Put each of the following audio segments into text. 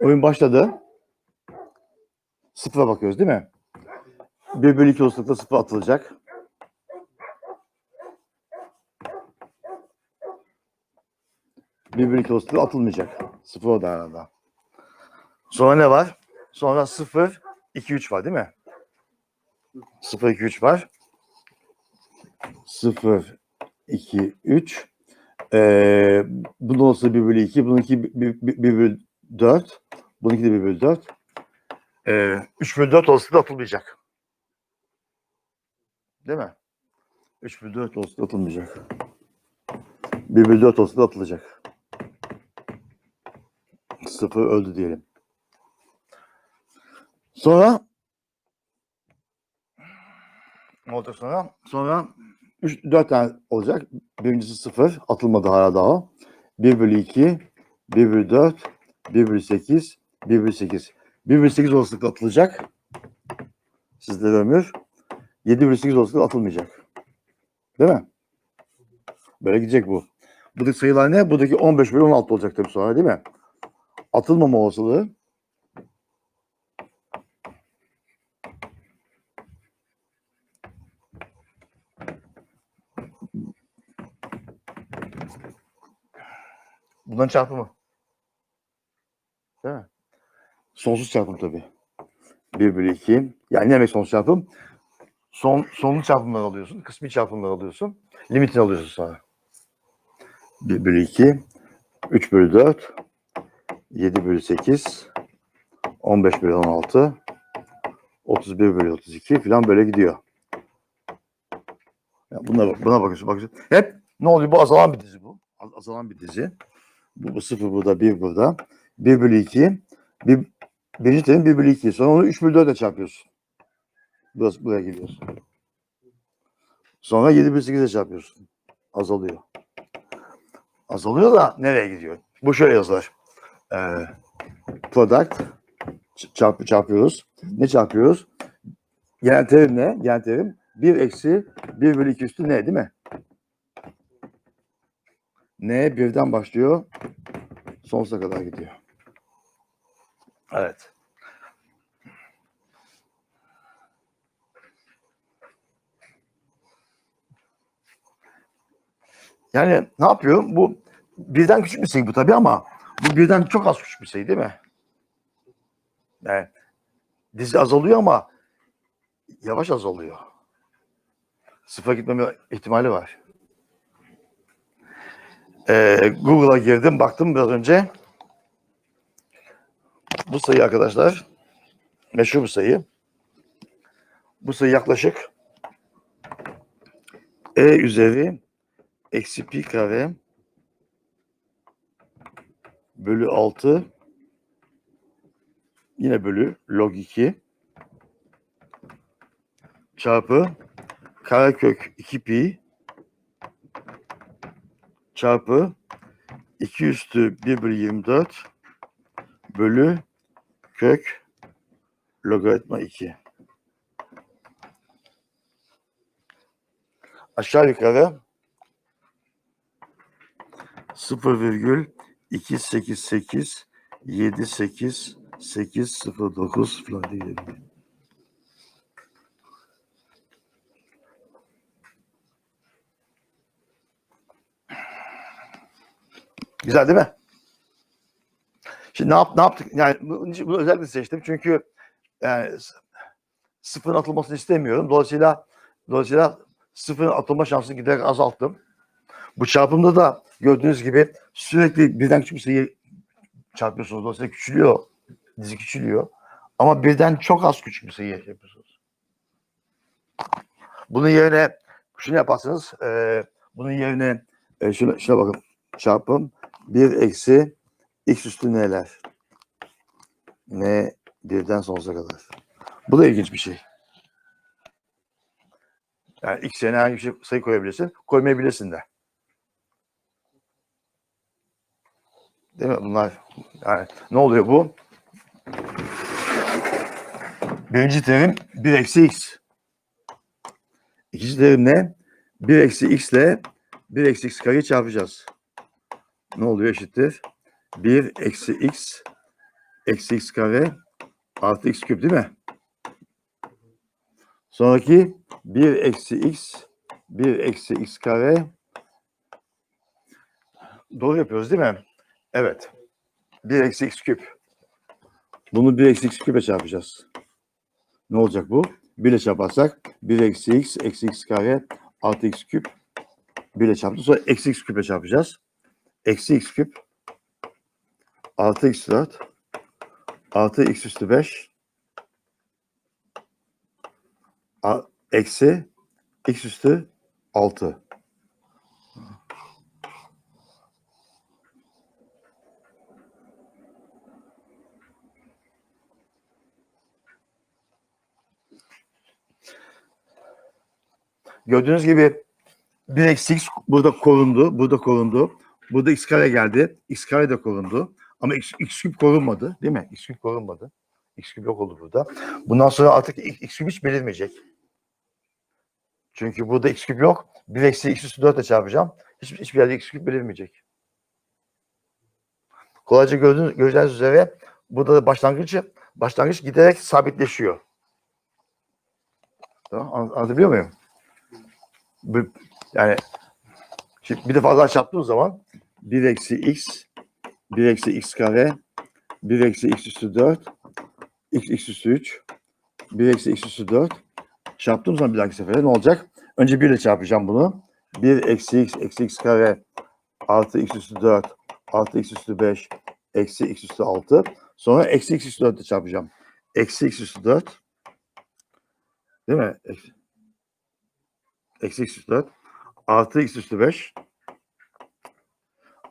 Oyun başladı. Sıfıra bakıyoruz değil mi? 1 bölü 2 olasılıkla sıfır atılacak. Bir bölü iki olasılıkla atılmayacak. Sıfır o da arada. Sonra ne var? Sonra 0, 2, 3 var değil mi? 0, 2, 3 var. 0, 2, 3. Ee, bunun olsa 1 bölü 2, bununki 1, 1, bölü 4. Bununki de 1 bölü 4. Ee, 3 bölü 4 olasılıkla atılmayacak. Değil mi? 3 bölü 4 olasılıkla atılmayacak. 1 bölü 4 olasılıkla atılacak. 0 öldü diyelim. Sonra ne olacak sonra? Sonra 3, 4 tane olacak. Birincisi 0. Atılmadı hala daha. 1 bölü 2, 1 bölü 4, 1 bölü 8, 1 bölü 8. 1 bölü 8 olasılıkla atılacak. Sizlere ömür. 7 bölü 8 olasılıkla atılmayacak. Değil mi? Böyle gidecek bu. Buradaki sayılar ne? Buradaki 15 bölü 16 olacak tabii sonra değil mi? Atılmama olasılığı Bunların çarpımı. Değil mi? Sonsuz çarpım tabii. 1 bölü 2. Yani ne demek sonsuz çarpım? Son, sonlu çarpımları alıyorsun. Kısmi çarpımları alıyorsun. Limitini alıyorsun sonra. 1 bölü 2. 3 bölü 4. 7 bölü 8. 15 bölü 16. 31 bölü 32 falan böyle gidiyor. Ya buna, buna bakıyorsun, bakıyorsun. Hep ne oluyor? Bu azalan bir dizi bu. Az- Azalan bir dizi. Bu, bu sıfır burada, bir burada. 1 bölü 2. Bir, birinci terim 1 bölü 2. Sonra onu 3 bölü 4 ile çarpıyorsun. Burası, buraya geliyorsun. Sonra 7 bölü 8 ile çarpıyorsun. Azalıyor. Azalıyor da nereye gidiyor? Bu şöyle yazılır. Ee, product ç- çarpı çarpıyoruz. Ne çarpıyoruz? Genel terim ne? Genel terim 1 eksi 1 bölü 2 üstü ne değil mi? Ne birden başlıyor. Sonsuza kadar gidiyor. Evet. Yani ne yapıyor? Bu birden küçük bir sayı bu tabii ama bu birden çok az küçük bir sayı değil mi? Yani dizi azalıyor ama yavaş azalıyor. Sıfıra gitmeme ihtimali var. Ee, Google'a girdim, baktım biraz önce. Bu sayı arkadaşlar meşhur bir sayı. Bu sayı yaklaşık e üzeri eksi pi kare bölü 6 yine bölü log 2 çarpı karekök 2 pi çarpı 2 üstü 1 bölü 24 bölü kök logaritma 2. Aşağı yukarı 0,288 78 809 falan diye. Güzel değil mi? Şimdi ne, yap, ne yaptık? Yani bunu, bunu özellikle seçtim çünkü yani sıfırın atılmasını istemiyorum. Dolayısıyla dolayısıyla sıfırın atılma şansını giderek azalttım. Bu çarpımda da gördüğünüz gibi sürekli birden küçük bir sayı çarpıyorsunuz. Dolayısıyla küçülüyor. Dizi küçülüyor. Ama birden çok az küçük bir sayı yapıyorsunuz. Bunun yerine şunu yaparsınız. E, bunun yerine e, şuna, şuna bakın. Çarpım 1 eksi x üstü n'ler. N birden sonsuza kadar. Bu da ilginç bir şey. Yani x yerine herhangi bir şey, sayı koyabilirsin. Koymayabilirsin de. Değil mi? Bunlar yani ne oluyor bu? Birinci terim 1 eksi x. İkinci terim ne? 1 eksi x ile 1 eksi x kareyi çarpacağız. Ne oluyor eşittir? 1 eksi x eksi x kare artı x küp değil mi? Sonraki 1 eksi x 1 eksi x kare doğru yapıyoruz değil mi? Evet. 1 eksi x küp. Bunu 1 eksi x küpe çarpacağız. Ne olacak bu? 1 ile çarparsak 1 eksi x eksi x kare artı x küp 1 ile çarptık. Sonra eksi x küpe çarpacağız. Eksi x küp artı x 4 artı x üstü 5 a- eksi x üstü 6. Gördüğünüz gibi 1 eksi x burada korundu, burada korundu. Burada x kare geldi, x kare de korundu. Ama x, küp korunmadı değil mi? X küp korunmadı. X küp yok oldu burada. Bundan sonra artık x, küp hiç belirmeyecek. Çünkü burada x küp yok. 1 eksi x üstü 4 ile çarpacağım. Hiç, hiçbir yerde x küp belirmeyecek. Kolayca gördüğünüz, göreceğiniz üzere burada da başlangıç, başlangıç giderek sabitleşiyor. Tamam, an- anlatabiliyor muyum? Yani şimdi bir defa daha çarptığım zaman 1 eksi x 1 eksi x kare 1 eksi x üstü 4 x, x üstü 3 1 eksi x üstü 4 çarptığım zaman bir dahaki sefere ne olacak? Önce 1 ile çarpacağım bunu. 1 eksi x eksi x kare artı x üstü 4 artı x üstü 5 eksi x üstü 6 sonra eksi x üstü 4 ile çarpacağım. Eksi x üstü 4 değil mi? Eksi, eksi x üstü 4 artı x üstü 5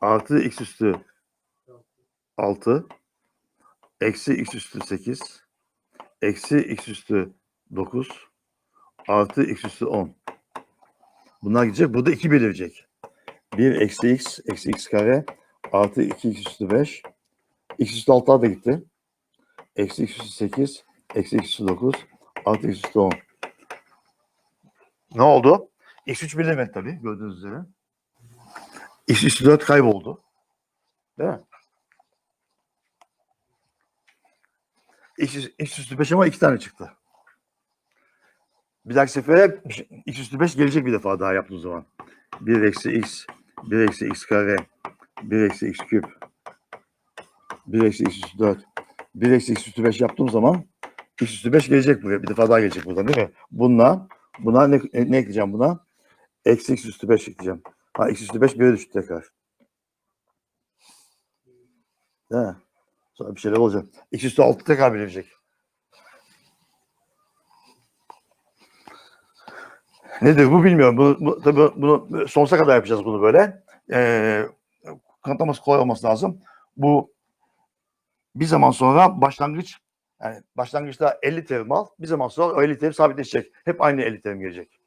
artı x üstü 6 eksi x üstü 8 eksi x üstü 9 artı x üstü 10. Bunlar gidecek. Burada 2 belirecek. 1 eksi x eksi x kare artı 2 x üstü 5 x üstü 6'lar da gitti. Eksi x üstü 8 eksi x üstü 9 artı x üstü 10. Ne oldu? X3 bilemedi tabii gördüğünüz üzere. X üstü 4 kayboldu. Değil mi? X, X üstü 5 ama iki tane çıktı. Bir dahaki sefere X üstü 5 gelecek bir defa daha yaptığım zaman. 1 eksi X, 1 eksi X kare, 1 eksi X küp, 1 eksi X üstü 4, 1 eksi X üstü 5 yaptığım zaman X üstü 5 gelecek buraya. Bir defa daha gelecek buradan değil mi? Bununla, buna ne, ne ekleyeceğim buna? Eksi X üstü 5 ekleyeceğim. Ha X üstü 5 1'e düştü tekrar. Değil mi? Sonra bir şeyler olacak. X üstü 6 tekrar bilecek. Nedir bu bilmiyorum. Bunu, bu, tabii bunu sonsuza kadar yapacağız bunu böyle. Ee, kanıtlaması kolay olması lazım. Bu bir zaman sonra başlangıç yani başlangıçta 50 terim al. Bir zaman sonra o 50 terim sabitleşecek. Hep aynı 50 terim gelecek.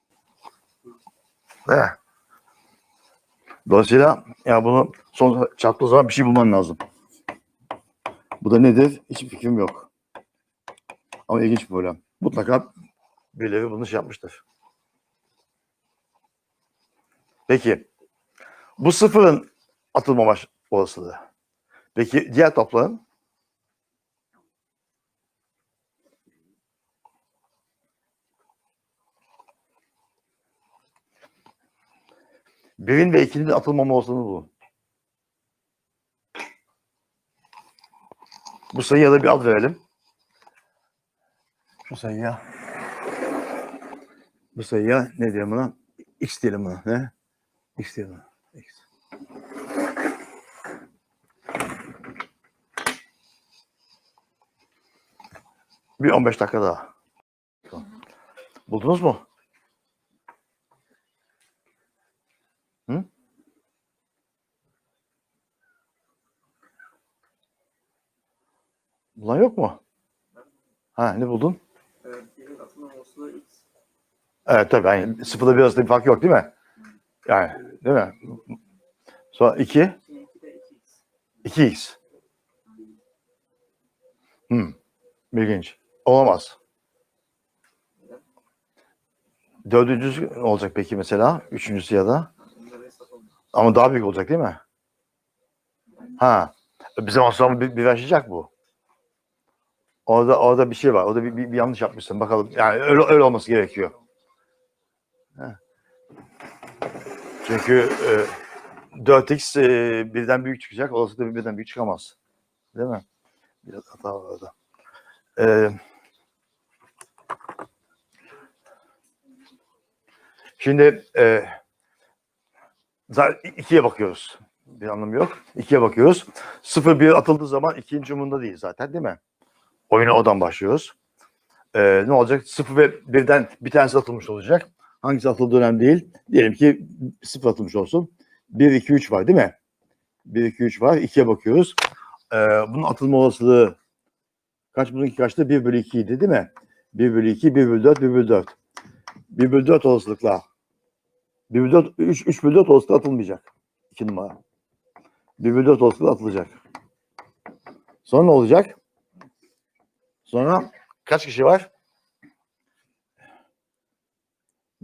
Dolayısıyla ya bunu son çarptığı zaman bir şey bulman lazım. Bu da nedir? Hiçbir fikrim yok. Ama ilginç bir problem. Mutlaka birileri bunu şey yapmıştır. Peki. Bu sıfırın atılmama olasılığı. Peki diğer topların? Birin ve ikinin atılmama olasılığı bu. Bu sayıya da bir ad verelim. Bu sayıya bu sayıya ne diyelim buna? X diyelim buna. Ne? X diyelim buna. X. Bir 15 dakika daha. Buldunuz mu? Hı? Bulan yok mu? Ha ne buldun? X. Evet tabii yani sıfırla bir arasında bir fark yok değil mi? Yani değil mi? Sonra 2, İkinci de 2x. 2x. Hmm. İlginç. Olamaz. Dördüncüsü olacak peki mesela? Üçüncüsü ya da? Ama daha büyük olacak değil mi? Ha. Zaman sonra bir, bir bu. Orada orada bir şey var. Orada bir, bir, bir yanlış yapmışsın. Bakalım. Yani öyle, öyle olması gerekiyor. Çünkü e, 4x e, birden büyük çıkacak. Olasılıkla birden büyük çıkamaz. Değil mi? Biraz hata var orada. E, şimdi e, ikiye bakıyoruz. Bir anlamı yok. İkiye bakıyoruz. 0-1 atıldığı zaman ikinci umunda değil zaten değil mi? Oyuna odan başlıyoruz. Ee, ne olacak? 0 ve 1'den bir tanesi atılmış olacak. Hangisi atıldığı önemli değil. Diyelim ki 0 atılmış olsun. 1, 2, 3 var değil mi? 1, 2, 3 var. 2'ye bakıyoruz. Ee, bunun atılma olasılığı kaç bununki kaçtı? 1 bölü 2 idi değil mi? 1 bölü 2, 1 bölü 4, 1 bölü 4. 1 bölü 4 olasılıkla 1 bölü 4, 3, 3 bölü 4 olasılıkla atılmayacak. 2 numara. 1 bölü 4 olasılıkla atılacak. Sonra ne olacak? Sonra kaç kişi var?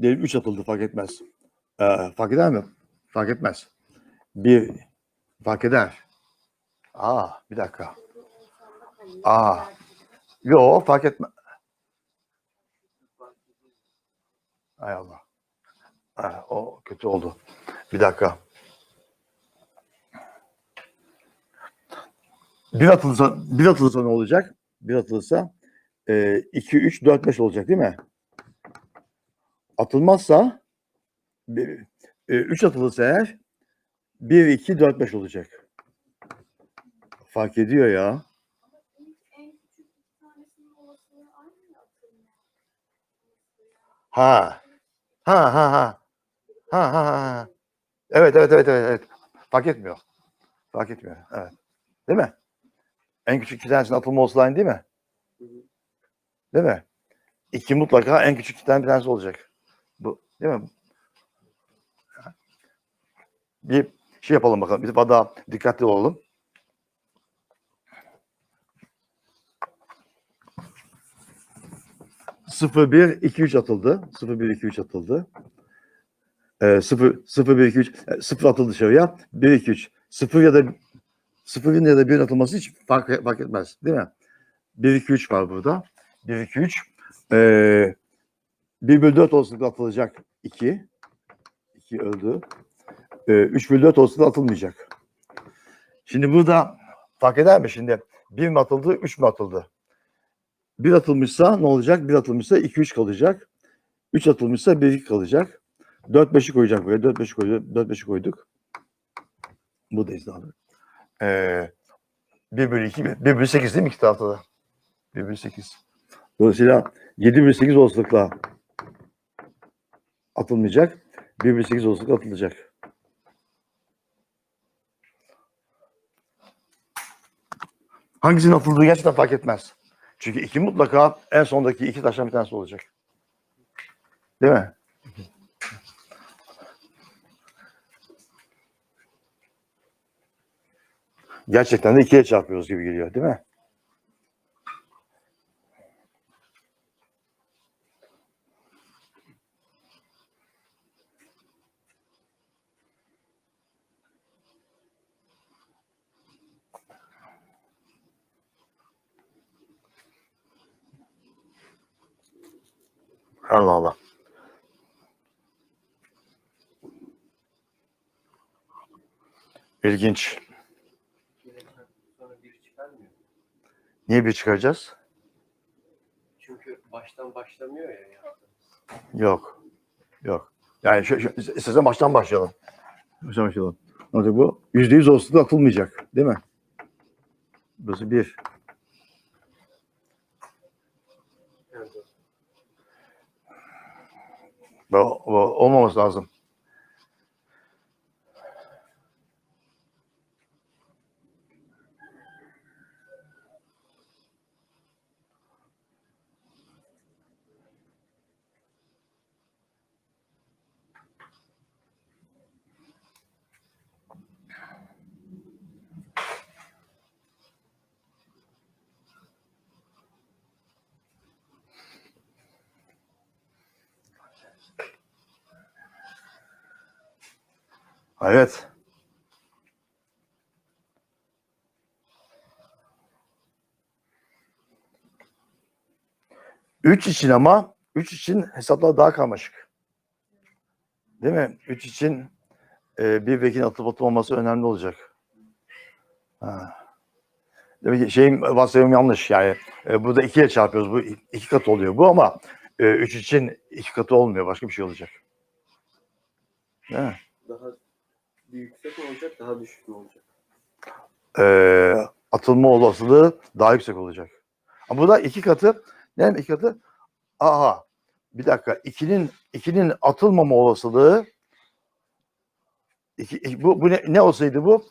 Diyelim 3 atıldı fark etmez. Ee, fark eder mi? Fark etmez. Bir fark eder. Aa bir dakika. Aa. Yo fark etme. Hay Allah. Ha, o kötü oldu. Bir dakika. Bir atılırsa, bir atılırsa ne olacak? Bir atılırsa e, 2, 3, 4, 5 olacak değil mi? Atılmazsa 3 atılırsa eğer 1, 2, 4, 5 olacak. Fark ediyor ya. Ha. Ha ha ha. Ha ha ha. Evet evet evet evet. evet. Fark etmiyor. Fark etmiyor. Evet. Değil mi? En küçük iki tanesinin olsa aynı değil mi? Değil mi? İki mutlaka en küçük iki bir tanesi olacak. Bu değil mi? Bir şey yapalım bakalım. Defa daha dikkatli olalım. Sıfır, bir, iki, üç atıldı. Sıfır, bir, iki, üç atıldı. Ee, sıfır, sıfır, bir, iki, üç. e, Sıfır atıldı dışarıya. Bir, iki, üç. Sıfır ya da sıfırın ya da birin atılması hiç fark, fark etmez. Değil mi? 1, 2, 3 var burada. 1, 2, 3. Ee, 1 bölü 4 olasılıkla atılacak 2. 2 öldü. Ee, 3 bölü 4 olasılıkla atılmayacak. Şimdi burada fark eder mi şimdi? 1 mi atıldı, 3 mü atıldı? 1 atılmışsa ne olacak? 1 atılmışsa 2, 3 kalacak. 3 atılmışsa 1, 2 kalacak. 4, 5'i koyacak buraya. 4, 5'i koyduk. 4, 5'i koyduk. Buradayız abi. Ee, 1 bölü 2, 1 bölü 8 değil mi iki tarafta da? 1 bölü 8. Dolayısıyla 7 bölü 8 olasılıkla atılmayacak. 1 bölü 8 olasılıkla atılacak. Hangisinin atıldığı gerçekten fark etmez. Çünkü iki mutlaka en sondaki iki taştan bir tanesi olacak. Değil mi? Gerçekten de ikiye çarpıyoruz gibi geliyor değil mi? Allah Allah. İlginç. Yine çarpıp sonra bir çıkarmıyor. Niye bir çıkaracağız? Çünkü baştan başlamıyor ya. Yok. Yok. Yani şu, şu, size baştan başlayalım. Baştan başlayalım. Ne olacak bu? Yüzde yüz olasılıkla atılmayacak. Değil mi? Burası bir. Evet. Bu, bu olmaması lazım. Evet. 3 için ama 3 için hesaplar daha karmaşık. Değil mi? 3 için e, bir vekin atıp atılmaması önemli olacak. Ha. Demek ki şeyin varsayımı yanlış yani. E, burada 2 ile çarpıyoruz. Bu iki katı oluyor bu ama 3 için iki katı olmuyor. Başka bir şey olacak. Değil mi? Daha yüksek olacak, daha düşük olacak? e, atılma olasılığı daha yüksek olacak. Ama burada iki katı ne demek iki katı? Aha bir dakika ikinin ikinin atılmama olasılığı iki, iki- bu, bu ne, ne olsaydı bu?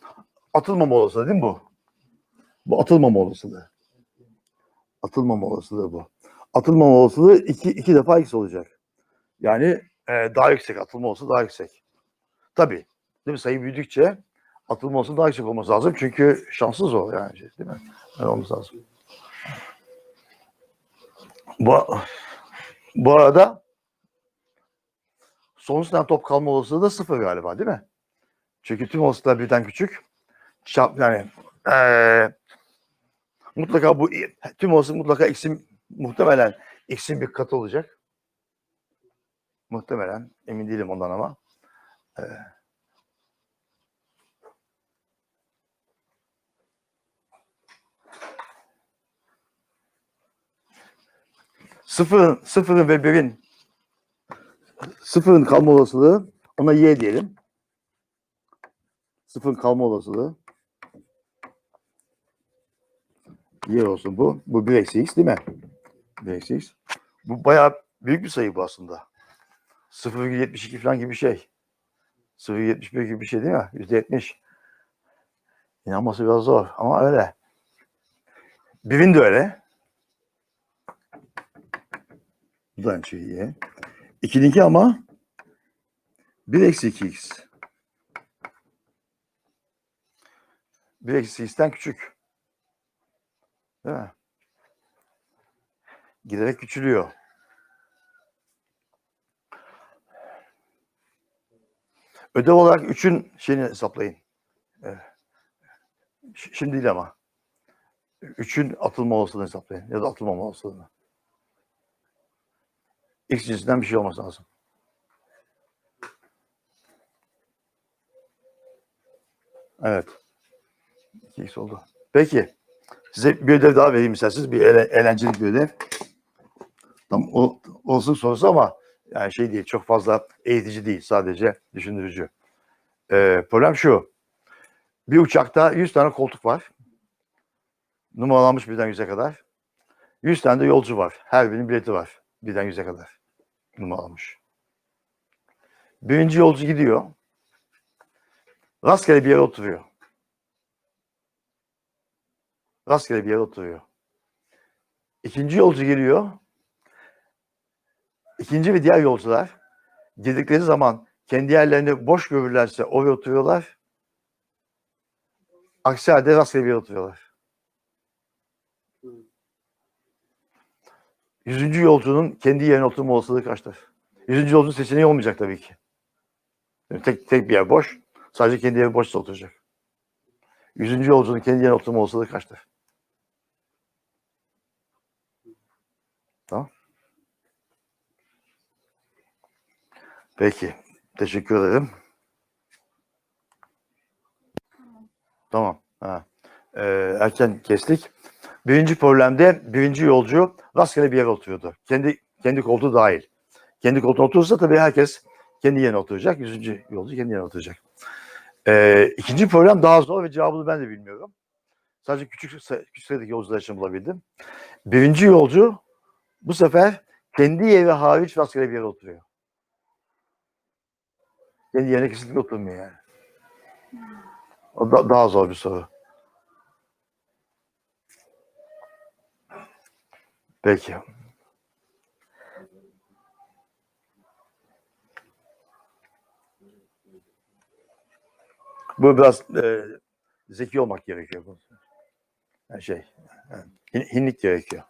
Atılmama olasılığı değil mi bu? Bu atılmama olasılığı. Atılmama olasılığı bu. Atılmama olasılığı iki, iki defa x olacak. Yani e, daha yüksek atılma olasılığı daha yüksek. Tabii. Değil mi? Sayı büyüdükçe atılma olasılığı daha yüksek olması lazım. Çünkü şanssız o yani şey, değil mi? Öyle olması lazım. Bu, bu arada sonrasından top kalma olasılığı da sıfır galiba değil mi? Çünkü tüm olasılıklar birden küçük. Çarp, yani eee, mutlaka bu tüm olasılık mutlaka x'in muhtemelen x'in bir katı olacak. Muhtemelen emin değilim ondan ama. Eee, Sıfırın, sıfırın ve birin sıfırın kalma olasılığı ona y diyelim. Sıfırın kalma olasılığı y olsun bu. Bu 1 eksi x değil mi? 1 eksi x. Bu bayağı büyük bir sayı bu aslında. 0,72 falan gibi bir şey. 0,71 gibi bir şey değil mi? %70. İnanması biraz zor ama öyle. Birin de öyle. Bu da aynı şey y. 2'ninki ama 1 eksi 2x. 1 eksi x'ten küçük. Değil mi? Giderek küçülüyor. Ödev olarak 3'ün şeyini hesaplayın. Şimdi değil ama. 3'ün atılma olasılığını hesaplayın. Ya da atılmama olasılığını. X cinsinden bir şey olması lazım. Evet. 2x oldu. Peki. Size bir ödev daha vereyim isterseniz. Bir eğle- eğlenceli bir ödev. Tam o, olsun sorusu ama yani şey değil. Çok fazla eğitici değil. Sadece düşündürücü. Ee, problem şu. Bir uçakta 100 tane koltuk var. Numaralanmış birden 100'e kadar. 100 tane de yolcu var. Her birinin bileti var. Birden 100'e kadar numaralanmış. Birinci yolcu gidiyor. Rastgele bir yere oturuyor. Rastgele bir yere oturuyor. İkinci yolcu geliyor. İkinci ve diğer yolcular girdikleri zaman kendi yerlerini boş görürlerse oraya oturuyorlar. Aksi halde rastgele bir yere oturuyorlar. Yüzüncü yolcunun kendi yerine oturma olasılığı kaçtır? Yüzüncü yolcunun seçeneği olmayacak tabii ki. Yani tek, tek bir yer boş. Sadece kendi yeri boşsa oturacak. Yüzüncü yolcunun kendi yerine oturma olasılığı kaçtır? Tamam. Peki. Teşekkür ederim. Tamam. Ha. Ee, erken kestik. Birinci problemde birinci yolcu rastgele bir yere oturuyordu. Kendi kendi koltuğu dahil. Kendi koltuğuna oturursa tabii herkes kendi yerine oturacak. Yüzüncü yolcu kendi yerine oturacak. Ee, ikinci problem daha zor ve cevabını ben de bilmiyorum. Sadece küçük, küçük sayıdaki yolcular için bulabildim. Birinci yolcu bu sefer kendi yeri hariç rastgele bir yere oturuyor. Kendi yerine kesinlikle oturmuyor yani. O da, daha zor bir soru. Peki. Bu biraz e, zeki olmak gerekiyor. Yani şey, yani hin- hinlik gerekiyor.